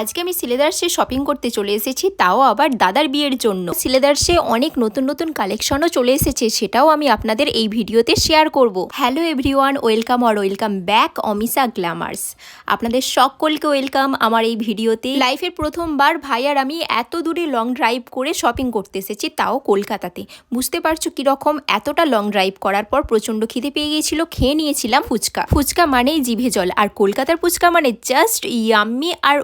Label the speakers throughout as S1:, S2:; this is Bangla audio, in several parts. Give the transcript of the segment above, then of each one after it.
S1: আজকে আমি সিলেদার্সে শপিং করতে চলে এসেছি, তাও আবার দাদার বিয়ের জন্য। সিলেদার্সে অনেক নতুন নতুন কালেকশনও চলে এসেছে, সেটাও আমি আপনাদের এই ভিডিওতে শেয়ার করব। হ্যালো এভরিওয়ান ওয়েলকাম আর ওয়েলকাম ব্যাক অমিসা গ্ল্যামার্স আপনাদের সকলকে ওয়েলকাম আমার এই ভিডিওতে। লাইফের প্রথমবার ভাই আর আমি এত দূরে লং ড্রাইভ করে শপিং করতে এসেছি, তাও কলকাতাতে। বুঝতে পারছ কীরকম এতটা লং ড্রাইভ করার পর প্রচণ্ড খিদে পেয়ে গিয়েছিল, খেয়ে নিয়েছিলাম ফুচকা। ফুচকা মানেই জিভে জল, আর কলকাতার ফুচকা মানে জাস্ট ইয়াম্মি আর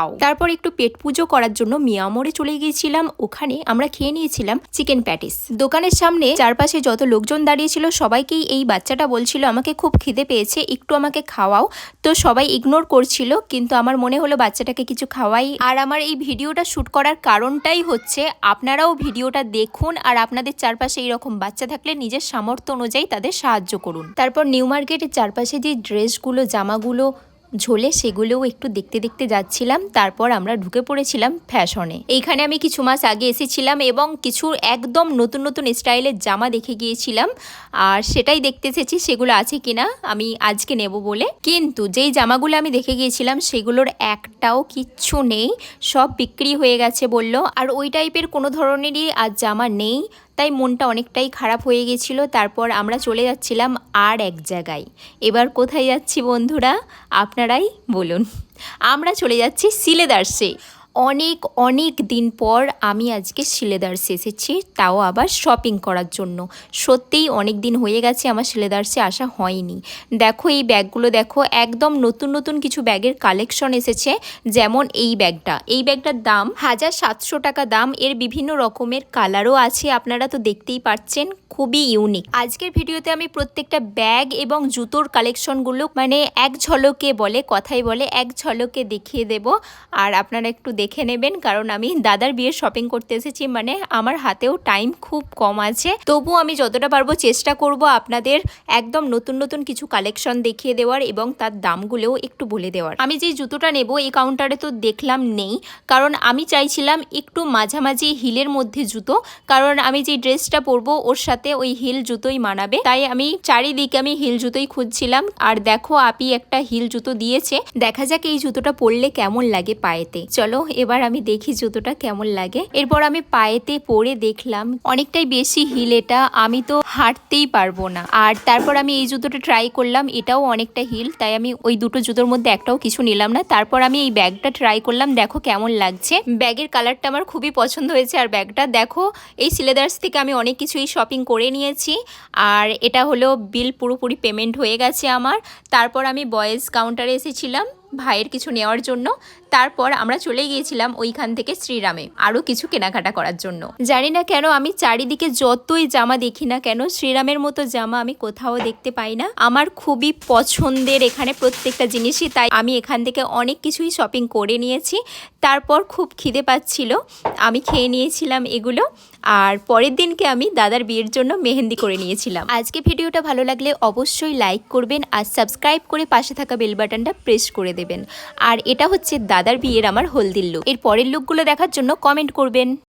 S1: ওয়াও তারপর একটু পেট পুজো করার জন্য মিয়ামোড়ে চলে গিয়েছিলাম। ওখানে আমরা খেয়ে নিয়েছিলাম চিকেন প্যাটিস। দোকানের সামনে চারপাশে যত লোকজন দাঁড়িয়েছিল, সবাইকেই এই বাচ্চাটা বলছিল, আমাকে খুব খিদে পেয়েছে, একটু আমাকে খাওয়াও। তো সবাই ইগনোর করছিল, কিন্তু আমার মনে হলো বাচ্চাটাকে কিছু খাওয়াই। আর আমার এই ভিডিওটা শ্যুট করার কারণটাই হচ্ছে, আপনারাও ভিডিওটা দেখুন আর আপনাদের চারপাশে এইরকম বাচ্চা থাকলে নিজের সামর্থ্য অনুযায়ী তাদের সাহায্য করুন। তারপর নিউ মার্কেটের চারপাশে যে ড্রেসগুলো, জামাগুলো ঝোলে সেগুলোও একটু দেখতে দেখতে যাচ্ছিলাম, তারপর আমরা ঢুকে পড়েছিলাম ফ্যাশনে। এইখানে আমি কিছু মাস আগে এসেছিলাম এবং কিছু একদম নতুন নতুন স্টাইলের জামা দেখে গিয়েছিলাম, আর সেটাই দেখতে এসেছি সেগুলো আছে কিনা আমি আজকে নেব বলে। কিন্তু যেই জামাগুলো আমি দেখে গিয়েছিলাম সেগুলোর একটাও কিচ্ছু নেই, সব বিক্রি হয়ে গেছে বলল, আর ওই টাইপের কোনো ধরনেরই আজ জামা নেই। তাই মনটা অনেকটাই খারাপ হয়ে গেছিল। তারপর আমরা চলে যাচ্ছিলাম আর এক জায়গায়। এবার কোথায় যাচ্ছি বন্ধুরা? আপনারাই বলুন। আমরা চলে যাচ্ছি সিলেদার্সে। অনেক অনেক দিন পর আমি আজকে সিলেদার্সে এসেছি তাও আবার শপিং করার জন্য। সত্যিই অনেক দিন হয়ে গেছে আমার সিলেদার্সে আসা হয়নি। দেখো এই ব্যাগগুলো, দেখো একদম নতুন নতুন কিছু ব্যাগের কালেকশন এসেছে, যেমন এই ব্যাগটা। এই ব্যাগটার দাম হাজার সাতশো টাকা দাম, এর বিভিন্ন রকমের কালারও আছে, আপনারা তো দেখতেই পাচ্ছেন, খুবই ইউনিক আজকের ভিডিওতে আমি প্রত্যেকটা ব্যাগ এবং জুতোর কালেকশনগুলো মানে এক ঝলকে বলে, কথাই বলে, এক ঝলকে দেখিয়ে দেব, আর আপনারা একটু দেখে নেবেন, কারণ আমি দাদার বিয়ের শপিং করতে এসেছি মানে আমার হাতেও টাইম খুব কম আছে। তবু আমি যতটা পারব চেষ্টা করব আপনাদের একদম নতুন নতুন কিছু কালেকশন দেখিয়ে দেওয়ার এবং তার দামগুলোও একটু বলে দেওয়ার। আমি যে জুতোটা নেব, এই কাউন্টারে তো দেখলাম নেই, কারণ আমি চাইছিলাম একটু মাঝামাঝি হিলের মধ্যে জুতো, কারণ আমি যে ড্রেসটা পরবো, ওর সাথে ওই হিল জুতোই মানাবে। তাই আমি চারিদিকে আমি হিল জুতোই খুঁজছিলাম, আর দেখো আপি একটা হিল জুতো দিয়েছে। দেখা যাক এই জুতোটা পরলে কেমন লাগে পায়েতে। চলো এবার আমি দেখি জুতোটা কেমন লাগে। এরপর আমি পায়েতে পরে দেখলাম, অনেকটাই বেশি হিল এটা, আমি তো হাঁটতেই পারব না। আর তারপর আমি এই জুতোটা ট্রাই করলাম, এটাও অনেকটা হিল, তাই আমি ওই দুটো জুতোর মধ্যে একটাও কিছু নিলাম না। তারপর আমি এই ব্যাগটা ট্রাই করলাম, দেখো কেমন লাগছে। ব্যাগের কালারটা আমার খুবই পছন্দ হয়েছে, আর ব্যাগটা দেখো, এই সিলেদার্স থেকে আমি অনেক কিছুই শপিং করে নিয়েছি। আর এটা হলো বিল পুরোপুরি পেমেন্ট হয়ে গেছে আমার। তারপর আমি বয়েজ কাউন্টারে এসেছিলাম। ভাইয়ের কিছু নেওয়ার জন্য। তারপর আমরা চলে গিয়েছিলাম ওইখান থেকে শ্রীরামে, আরও কিছু কেনাকাটা করার জন্য। জানি না কেন আমি চারিদিকে যতই জামা দেখি না কেন, শ্রীরামের মতো জামা আমি কোথাও দেখতে পাই না। আমার খুবই পছন্দের এখানে প্রত্যেকটা জিনিসই, তাই আমি এখান থেকে অনেক কিছুই শপিং করে নিয়েছি। তারপর খুব খিদে পাচ্ছিল, আমি খেয়ে নিয়েছিলাম এগুলো। আর পরের দিনকে আমি দাদার বিয়ের জন্য মেহেন্দি করে নিয়েছিলাম। আজকে ভিডিওটা ভালো লাগলে অবশ্যই লাইক করবেন আর সাবস্ক্রাইব করে পাশে থাকা বেল বাটনটা প্রেস করে দেবেন। আর এটা হচ্ছে দাদার বিয়ের আমার হলদির লুক এর পরের লুকগুলো দেখার জন্য কমেন্ট করবেন।